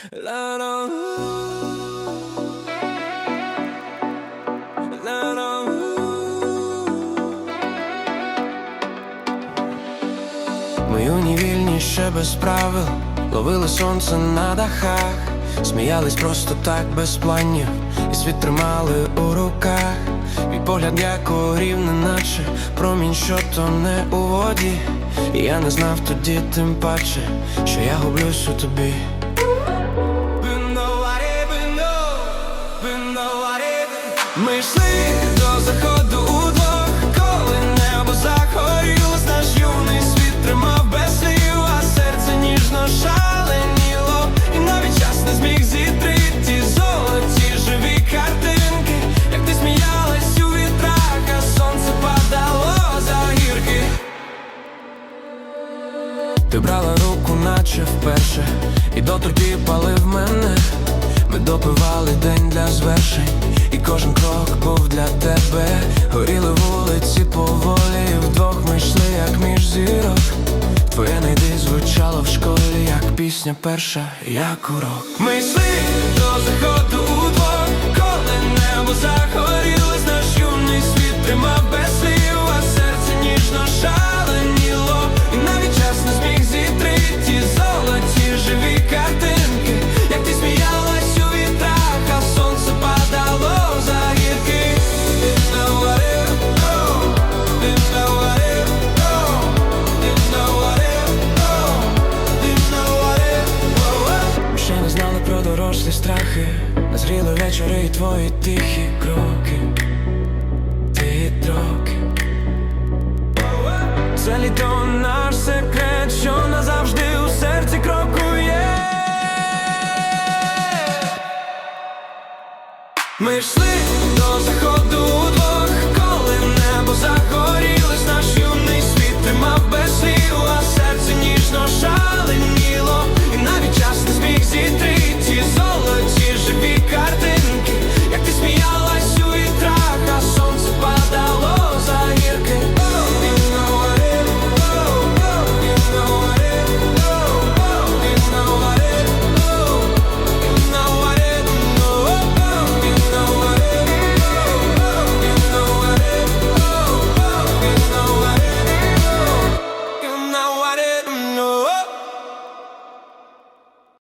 La Ми юні ще без правил, ловили сонце на дахах, сміялись просто так без планів, і світ тримали у руках. Мій погляд як рівне, наче промінь, що тоне у воді. І я не знав тоді, тим паче, що я гублюсь у тобі. Брала руку, наче вперше, і доторки палив мене. Ми допивали день для звершень, і кожен крок був для тебе. Горіли вулиці поволі, вдвох ми йшли, як між зірок. Твоє найди звучало в школі, як пісня перша, як урок. Ми йшли до заходу страхи, назріли вечори і твої тихі кроки, ти троки. Це літо наш секрет, що назавжди у серці крокує. Ми йшли до заходу